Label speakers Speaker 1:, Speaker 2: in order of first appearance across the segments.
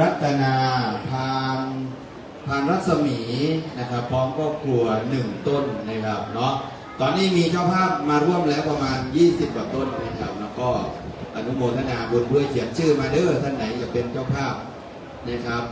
Speaker 1: รัตนาพานพานรัศมีนะครับ พร้อมครอบครัวหนึ่งต้นนะครับเนาะตอนนี้มีเจ้าภาพมาร่วมแล้วประมาณ 20กว่าต้นนะครับแล้วก็อนุโมทนาบุญเพื่อเขียนชื่อมาเด้อท่านไหนจะเป็นเจ้าภาพนะครับ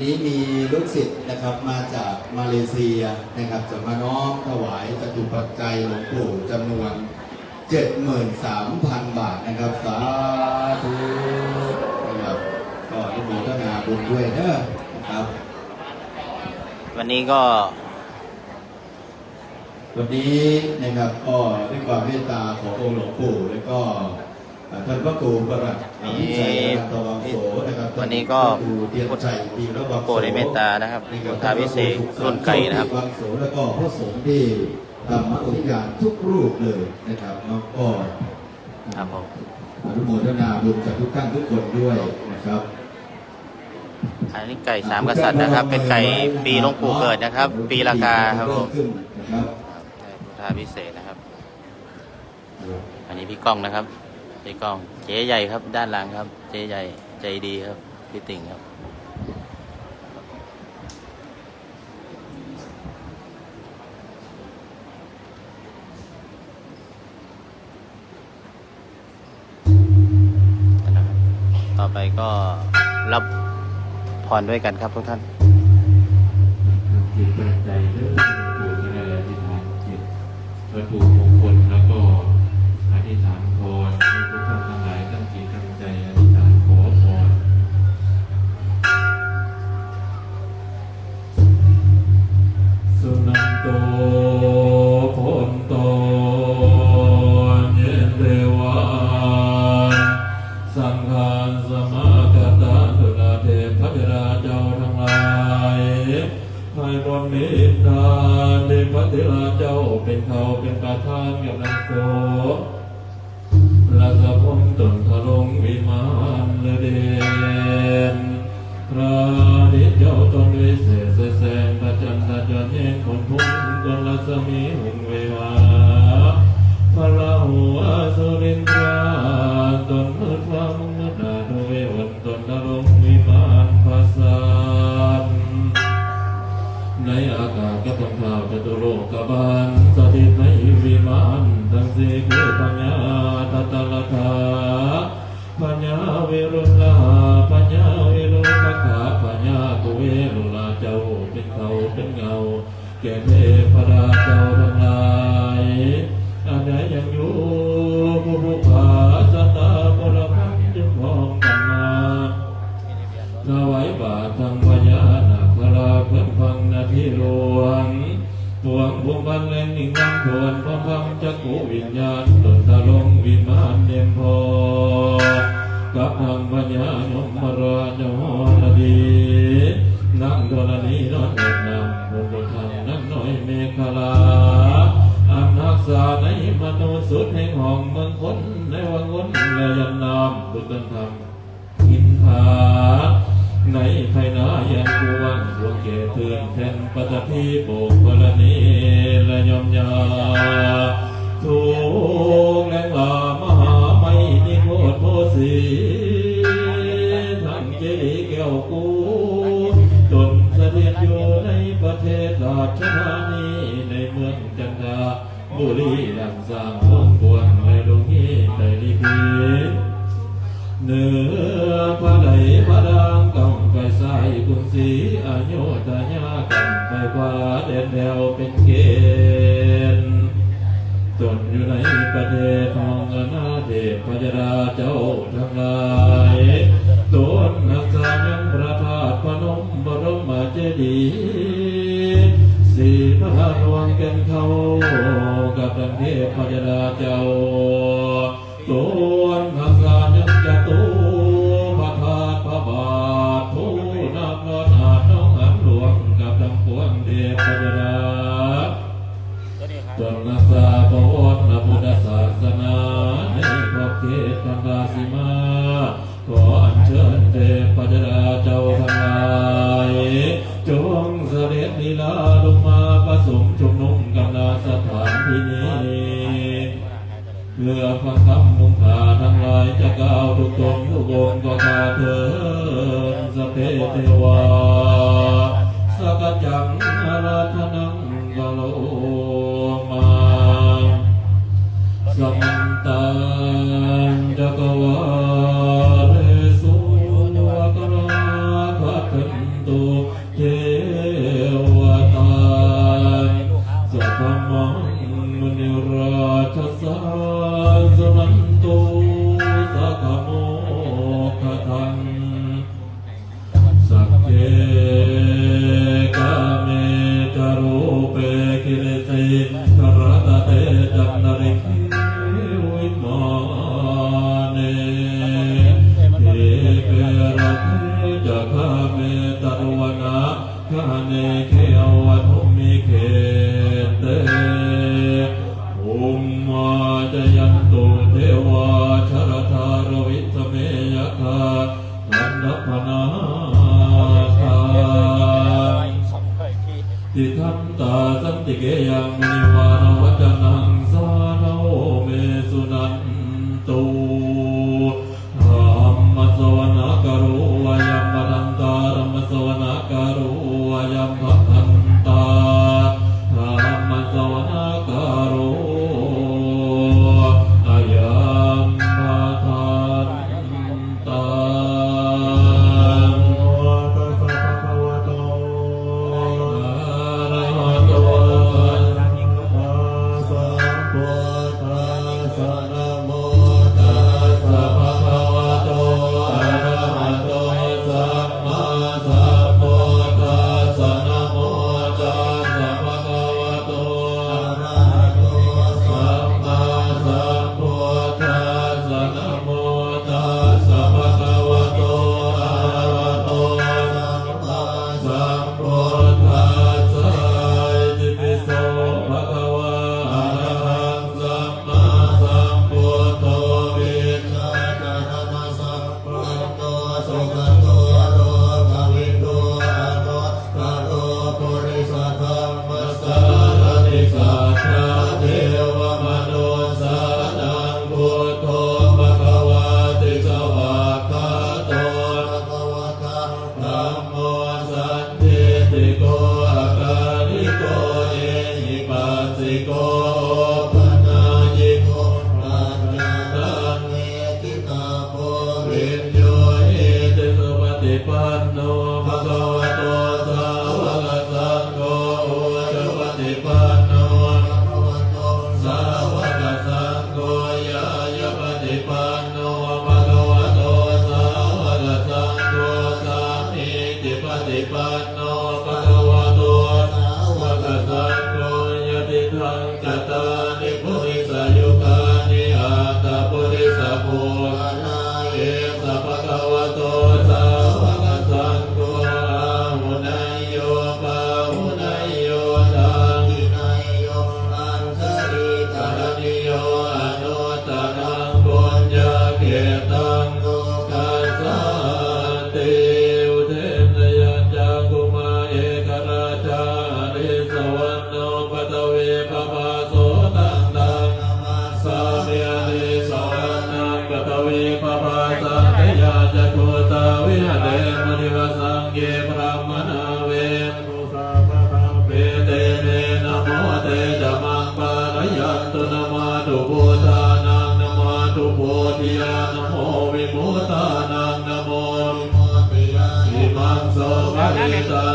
Speaker 1: นนี้มีลูกศิษย์นะครับมาจากมาเลเซียนะครับจะมาน้อมถวายจตุปัจจัยหลวงปู่จำนวน 73,000 บาทนะครับ สาธุนะครับก็อนุโมทนาบุญด้วยเด้อนะครับ
Speaker 2: วันนี้ก็
Speaker 1: วันนี้นะครับก็ด้วยความเมตตาขององค์หลวงปู่แล้วก็เอ่อ ท่านพระครูประหลัดอภิชัยอนันตวังโสนะครับ
Speaker 2: วันนี้ก็
Speaker 1: ท่านพระครูเทียนชัยปีระวังโส
Speaker 2: โปรดได้เมตตานะครับพุทธาพิเศษกรุ่นไก่นะครับ
Speaker 1: วังโสแล้วก็พระสงฆ์ที่ทำมาอุทิศการทุกรูปเลยนะครับแล้วก็
Speaker 2: ครับผม
Speaker 1: อนุโมทนาบุญจากทุกท่านทุกคนด้วยนะครับ
Speaker 2: อันนี้ไก่สามกษัตริย์นะครับ เป็นไก่ปีหลวงปู่เกิดนะครับ ปีละกาครับผม
Speaker 1: ขึ้นนะครับ
Speaker 2: ใช่พุทธาพิเศษนะครับ อันนี้พี่ก้องนะครับ พี่ก้อง เจ๊ใหญ่ครับ ด้านหลังครับ เจ๊ใหญ่ใจดีครับ พี่ติ่งครับ ต่อไปก็รับพรด้วยกันครับทุกท่าน
Speaker 3: จิตเปิดใจเรื่องปู่ที่ได้อธิษฐานจิตวัตถุม ให้บนนิทานเดพระเทราเจ้าเป็นเขาเป็นประธานกับนักโสราสพงตนทะลงวิมานเลเดนพระนิจเจ้าตนวิเศษแสงประจันตาจันเองคนพุ่งตนรัศมีหุงเววาพระลาหัวสุรินทราตนมื เท้าจตุโลกบาลสถิตในวิมานทั้งสี่คือปัญญาตัตลทาปัญญาเวรุลาปัญญาเวรุปะขาปัญญากุเวรุลาเจ้าเป็นเขาเป็นเงา แก่เทพดาเจ้าทั้งหลายอันใดยังอยู่ผู้ผู้ภา นแรงนิ่งน้ำทวนพร้อมพังจักกุวิญญาณตนตะลงวิมานเดมพอกับทางพญญายมมราชหนดีนั่งธรณีนอนเอ็ดนำบนบนทางนั่งน้อยเมฆลาอันนักษาในมนุสุดแห่งห้องเมืองคนในวังวนและยันนามบุตรธรรมอินทาในภายนายันกวงดวงเกเตือนแทนปัตภีโบกกรณี สีท่านเจดีย์แก้วกูจนเสด็จอยู่ในประเทศราชธานีในเมืองจันทาบุรีดังสร้างวงบวงในดวงนี้ได้ดีพีเนื้อพระไหลพระดางกำไปใส่กุนสีอายุทยากันไปกว่าเด่นแดวเป็นเก เทศทองนาเทพพยดาเจ้าทั้งหลายตนนักสายังประทาตุพนมบรมเจดีย์สีพระราวงเป็นเขากับดังเทพพยดาเจ้า yang niwa ตุ
Speaker 4: โพธิยาณโมวิมุตตานัง
Speaker 3: นโม
Speaker 4: วิมังโส
Speaker 3: ภะิตา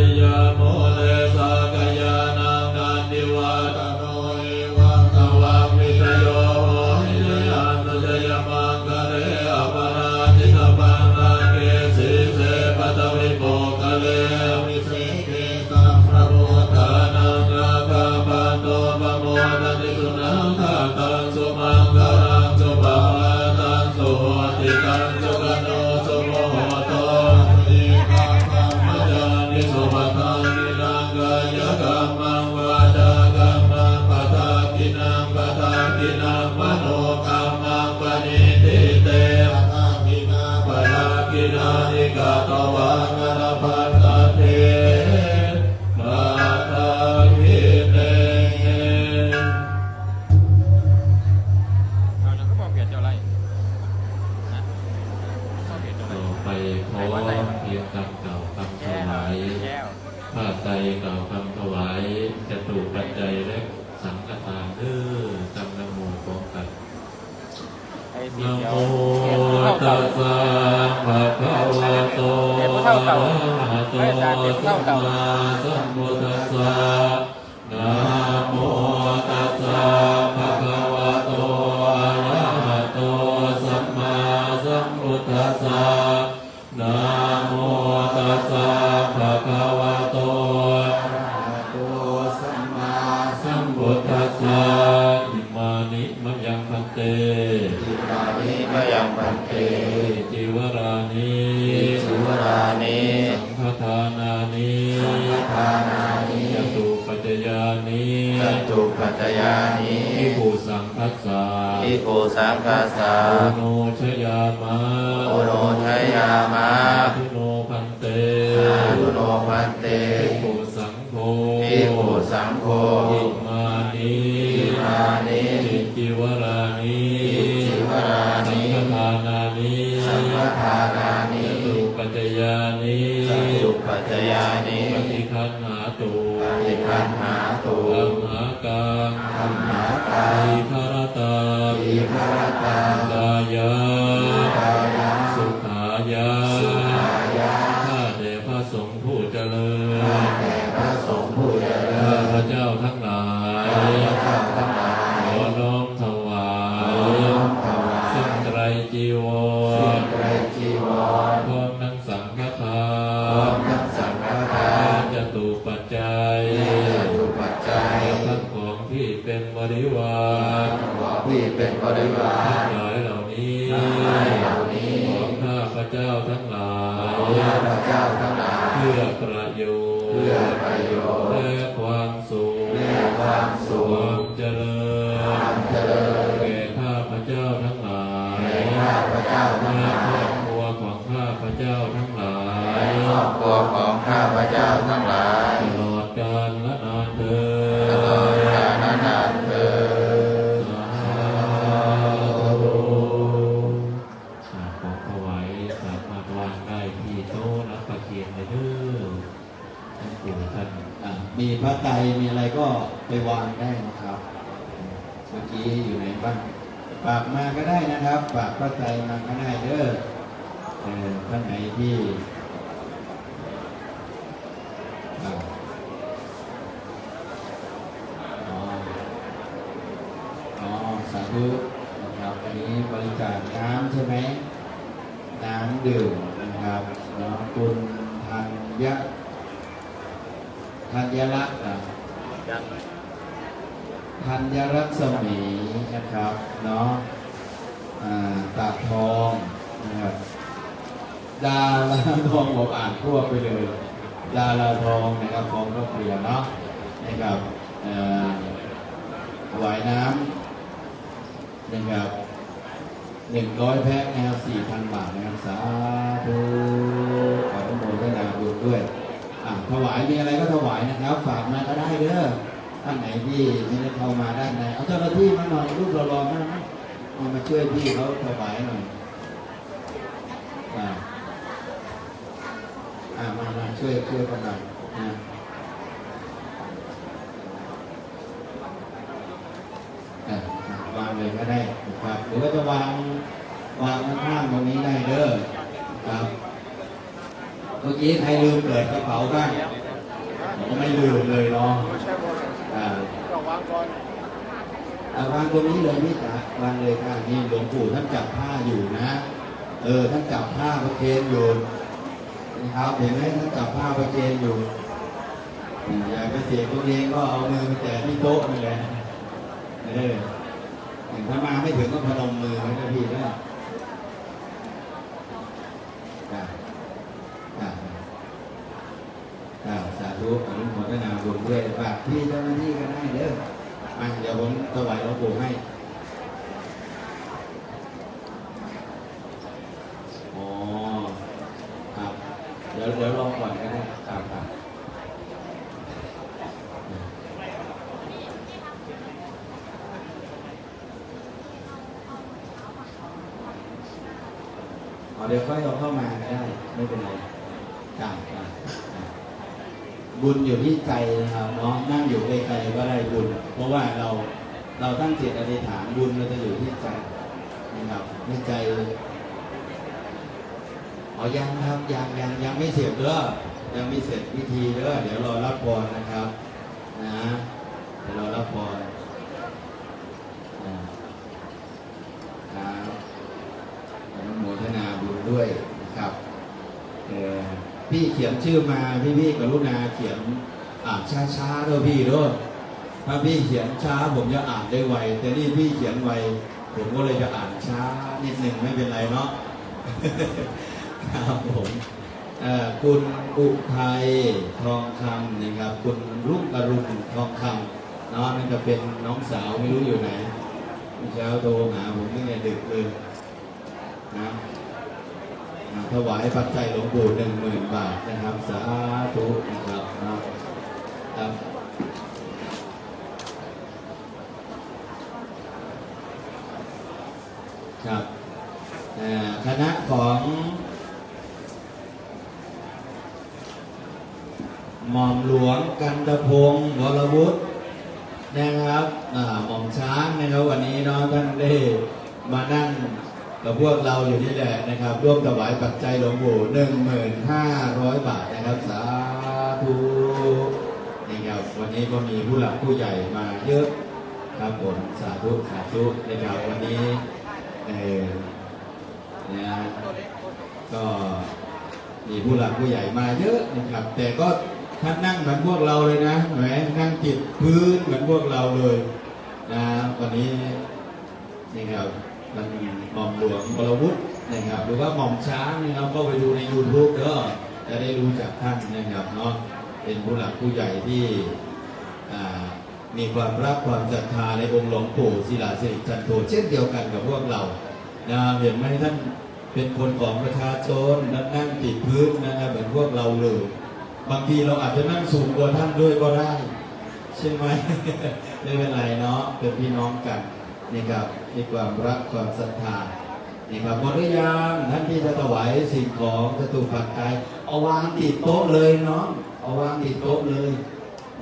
Speaker 4: Hallelujah. จจยานิอิภูสังคัสสะอิโก
Speaker 3: สังกาสาโอโนชยามะ
Speaker 2: โอโนชยามะ
Speaker 3: ทุโนพันเต
Speaker 2: ตุโนพันเต
Speaker 3: อิภูสังโฆ
Speaker 2: อิโกสังโฆ
Speaker 3: ง
Speaker 1: สุข
Speaker 3: ความเจริญ
Speaker 1: ความเจริญ
Speaker 3: แก่ข้าพระเจ้าทั้งหลาย
Speaker 1: แก่ข้าพเจ้าทั้งห
Speaker 3: และ
Speaker 1: ลา
Speaker 3: ครอยบครัวของข้าพระเจ้าทั้งหลาย
Speaker 2: ครอบครัวของข้าพเจ้าทั้งหลาย
Speaker 3: ไป
Speaker 1: วางได้นะครับ เมื่อกี้อยู่ไหนบ้างฝากมาก็ได้นะครับฝากพระไตรมาก็ได้เด้อเออท่านไหนที่อะอ๋ออ๋อสาธุนะครับอันนี้บริจาคน้ำใช่ไหมน้ำดื่มนะครับเนาะคุณธัญธัญรักษ์อะ ธัญรัศมีนะครับเนาะตากทองนะครับดาราทองบอกอ่านทั่วไปเลย ดาราทองนะครับทองก็เปลี่ยนเนาะนะครับเอ่อถวายน้ำนะครับหนึ่งร้อยแพ็คนะครับสี่พันบาทนะครับสาธุขออนุโมทนาบุญด้วยอะถวายมีอะไรก็ถวายนะครับ ฝากมาก็ได้เด้อ ท่านไหนที่ไม่ได้เข้ามาด้านในเอาเจ้าหน้าที่มาหน่อยรูปรอๆมาไหมเอามาช่วยพี่เขาถวายหน่อยอ่ามามาช่วยช่วยกันหน่อยนะวางเลยก็ได้ครับหรือว่าจะวางวางข้างๆตรงนี้ได้เด้อครับเมื่อกี้ใครลืมเปิดกระเป๋าบ้างผมไม่ลืมเลยเนาะ
Speaker 5: ไม่ใช่บน
Speaker 1: อ่า
Speaker 5: ก็วางก่อน
Speaker 1: อ่าวางตรงนี้เลยพี่จ๋าวางเลยค่ะนี่หลวงปู่ท่านจับผ้าอยู่นะ เออท่านจับผ้าประเคนอยู่นะครับเห็นไหมท่านจับผ้าประเคนอยู่อยากจะเสียตัวเองก็เอามือไปแตะที่โต๊ะนี่แหละเอออย่างถ้ามาไม่ถึงก็พนมมือไว้นะพี่นะจ้ะจ้ะจ้ะสาธุอนุโมทนาบุญด้วยฝากพี่เจ้าหน้าที่ก็ได้เด้อ มาเดี๋ยวผมถวายหลวงปู่ให้อ๋อครับ เดี๋ยวเดี๋ยวรอก่อนก็ได้ครับครับ เอาเดี๋ยวค่อยเอาเข้ามาก็ได้ ไม่เป็นไรจ้าจ้าจ้า บุญอยู่ที่ใจนะครับเนาะนั่งอยู่ไกลๆก็ได้บุญ เพราะว่าเราเราตั้งจิตอธิษฐานบุญเราจะอยู่ที่ใจนะครับในใจอ๋อยังครับยังยังยังไม่เสร็จเด้อยังไม่เสร็จพิธีเด้อเดี๋ยวรอรับพรนะครับนะเดี๋ยวรอรับพรอ่าครับ อนุโมทนาบุญด้วยนะครับเอ่อ พี่เขียนชื่อมาพี่พี่กรุณาเขียนอ่านช้าๆด้วยพี่ด้วยถ้าพี่เขียนช้าผมจะอ่านได้ไว แต่นี่พี่เขียนไวผมก็เลยจะอ่านช้านิดหนึ่งไม่เป็นไรเนาะครับผมคุณอุทัยทองคำนะครับ คุณรุ่งอรุณทองคำเนาะนั่นก็เป็นน้องสาวไม่รู้อยู่ไหนเช้าโทรหาผมตั้งแต่ดึกเลยนะ ถวายปัจจัยหลวงปู่หนึ่งหมื่นบาทนะครับ สาธุนะครับครับครับคณะของหม่อมหลวงกันตพงศ์วรวุฒินะครับหม่อมช้างนะครับวันนี้เนาะท่านได้มานั่ง กับพวกเราอยู่นี่แหละนะครับ ร่วมถวายปัจจัยหลวงปู่หนึ่งหมื่นห้าร้อยบาทนะครับ สาธุนี่ครับวันนี้ก็มีผู้หลักผู้ใหญ่มาเยอะครับผมสาธุสาธุนะครับวันนี้เออนะก็มีผู้หลักผู้ใหญ่มาเยอะนะครับ แต่ก็ท่านนั่งเหมือนพวกเราเลยนะแหมนั่งจิตพื้นเหมือนพวกเราเลยนะวันนี้นี่ครับ มันหม่อมหลวงบรวุฒินะครับหรือว่าหม่อมช้างนะครับก็ไปดูใน YouTube ก็จะได้รู้จักท่านนะครับเนาะเป็นผู้หลักผู้ใหญ่ที่มีความรักความศรัทธาในองค์หลวงปู่ศิลาสิริจันโทเช่นเดียวกันกับพวกเรานะเห็นไหมท่านเป็นคนของประชาชนนั่งติดพื้นนะครับเหมือนพวกเราเลยบางทีเราอาจจะนั่งสูงกว่าท่านด้วยก็ได้ ใช่ไหมไม่เป็นไรเนาะเป็นพี่น้องกัน นี่ครับมีความรักความศรัทธานี่ครับหมดหรือยังท่านที่จะถวายสิ่งของจตุปัจจัยเอาวางติดโต๊ะเลยเนาะเอาวางติดโต๊ะเลย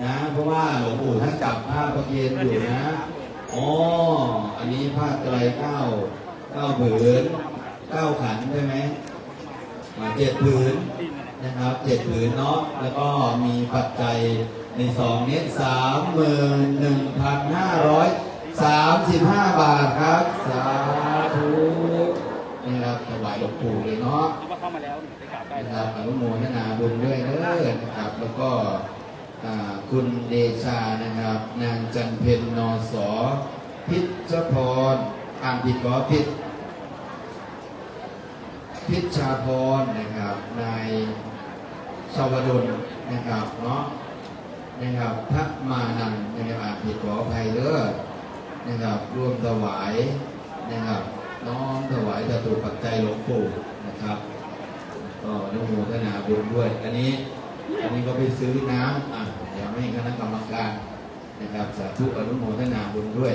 Speaker 1: นะเพราะว่าหลวงปู่ท่านจับผ้าประเคนอยู่นะอ๋ออันนี้ผ้าไตรเก้าเก้าผืนเก้าขันใช่ไหมเจ็ดผืนนะครับเจ็ดผืนเนาะแล้วก็มีปัจจัยในซองนี้สามหมื่นหนึ่งพันห้าร้อย สามสิบห้าบาทครับ สาธุนี่ครับถวายหลวงปู่เลยเนาะ
Speaker 5: คิดว่าเข้ามาแล้วได้กราบได้
Speaker 1: นะครั
Speaker 5: ว
Speaker 1: บอนุโมทนาบุญด้วยเด้อนะครับ แล้วก็คุณเดชานะครับ นางจันเพ็ญนอสอพิชพรอ่านผิดขอผิดพิชชาพรนะครับ นายชาวดลนะครับเนาะนะครับพระมานันนะครับอ่านผิดขออภัยเด้อ นะครับร่วมถวายนะครับน้อมถวายจตุปัจจัยหลวงปู่นะครับ ก็อนุโมทนาบุญด้วย อันนี้อันนี้ก็ไปซื้อน้ำอะเดี๋ยวให้คณะกรรมการนะครับสาธุอนุโมทนาบุญด้วย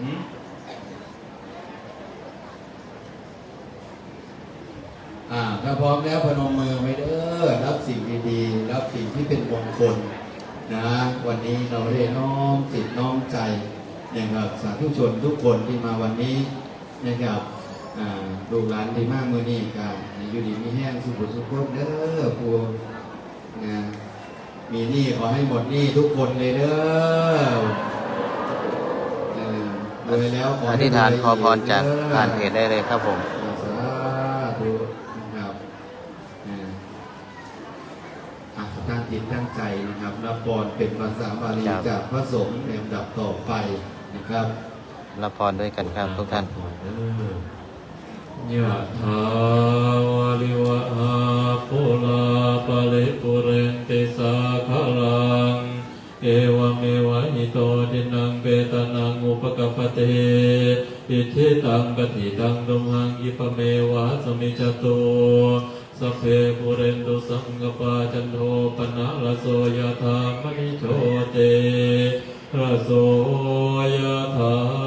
Speaker 1: หืมอ่าถ้าพร้อมแล้วพนมมือไว้เด้อรับสิ่งดีๆรับสิ่งที่เป็นมงคล นะวันนี้เราได้น้อมจิตน้อมใจนะครับสาธุชนทุกคนที่มาวันนี้นะครับลูกหลานดีมากเมื่อนี้กันอยู่ดีมีแห้งสุขสุขเด้อพวงนะมีหนี้ขอให้หมดหนี้ทุกคนเลยเด้อเออรวยแล้วขอ
Speaker 2: อธิษฐานขอพรจากผ่านเพจได้เลยครับผม
Speaker 1: พรเป็นภาษาบาลี
Speaker 2: ครับ
Speaker 1: จากพระสงฆ์ในลำดับต่อไปนะครับ
Speaker 2: รับพรด้วยกันครับทุกท่าน
Speaker 3: ยะถาวาลิวะหาปุลาปะริปุเรนติสาคาลัง เอวเมวะอิโตทินังเปตานังอุปกปปเตอิทิตังปฏิตังตุมหังยิปเมวะสมิจจตุสเพปุเรนตุสังกปาจันโทปนะละโสยธามณิโชเตระโสยธา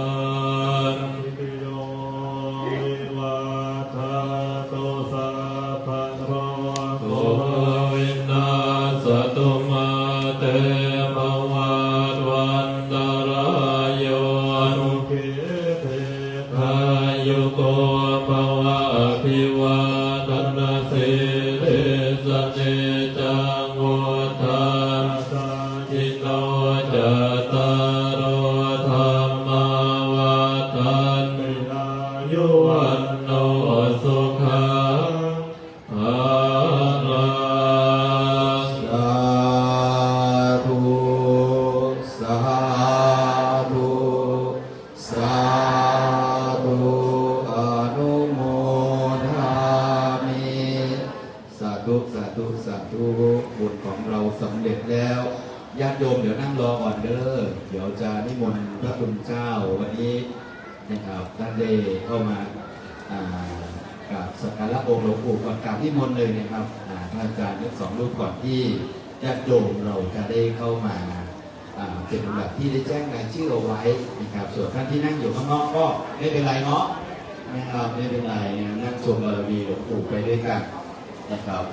Speaker 1: ปู่ไปด้วยกันะครับ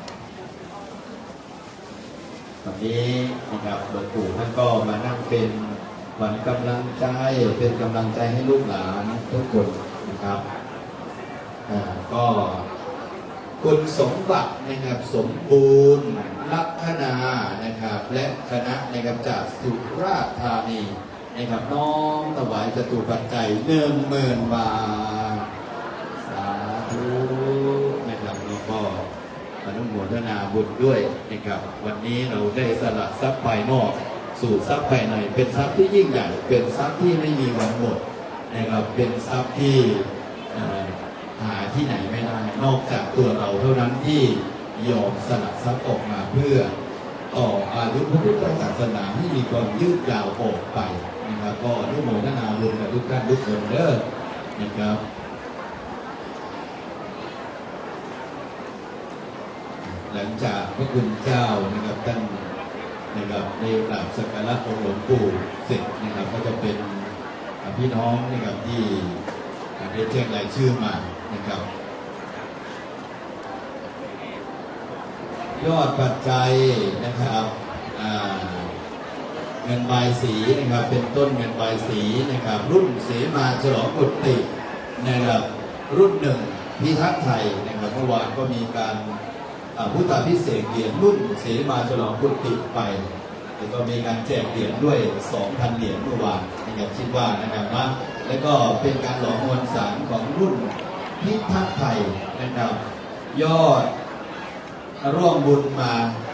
Speaker 1: วันนี้นะครับหลวงปู่ท่านก็มานั่งเป็นขวัญกำลังใจเป็นกำลังใจให้ลูกหลานทุกคนนะครับอ่าก็คุณสมบัตินะครับสมบูรณ์ลัคนานะครับ และคณะนะครับจากสุราษฎร์ธานีนะครับน้อมถวายจตุปัจจัยหนึ่งหมื่นบาท สาธุนะครับแล้วก็อนุโม ทนาบุญด้วยนะครับ วันนี้เราได้สละทรัพย์ภายนอก สู่ทรัพย์ภายใน เป็นทรัพย์ที่ยิ่งใหญ่ เป็นทรัพย์ที่ไม่มีวันหมดนะครับเป็นทรัพย์ที่หาที่ไหนไม่ได้นอกจากตัวเราเท่านั้นที่ยอมสละทรัพย์ออกมาเพื่อต่ออายุพระพุทธศาสนาให้มีความยืดยาวออกไปนะครับก็อนุโมทนาบุญกับทุกท่านทุกคนเด้อนะครับ หลังจากพระคุณเจ้านะครับท่านนะครับได้กราบสักการะองค์หลวงปู่เสร็จนะครับ ก็จะเป็นพี่น้องนะครับที่ได้แจ้งรายชื่อมานะครับ ยอดปัจจัยนะครับเงินใบายสีนะครับ เป็นต้นเงินใบายสีนะครับ รุ่นเสมาฉลองกุฏินะครับรุ่นหนึ่งพิทักษ์ไทยนะครับเมื่อวานก็มีการ พุทธพิเศษเหรียญรุ่นเสมาฉลองกุฏิไปแล้วก็มีการแจกเหรียญด้วย 2,000 เหรียญเมื่อวานนะครับคิดว่านะครับนะแล้วก็เป็นการหลอมมวลสารของรุ่นพิทักษ์ไทยนะครับ ยอดร่วมบุญมา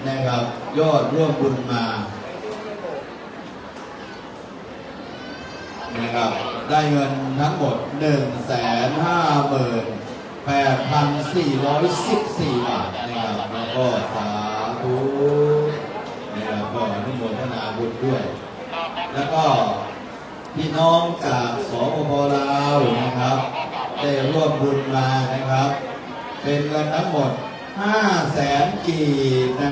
Speaker 1: นะครับ ยอดร่วมบุญมานะครับได้เงินทั้งหมด 1 5 5 8 414 บาทนะครับแล้วก็สาธุนะครับก็อนุโมทนาบุญด้วย แล้วก็พี่น้องจากสปปลาวนะครับ ได้ร่วมบุญมานะครับ เป็นเงินทั้งหมด 5 0 0แสนกีบนะ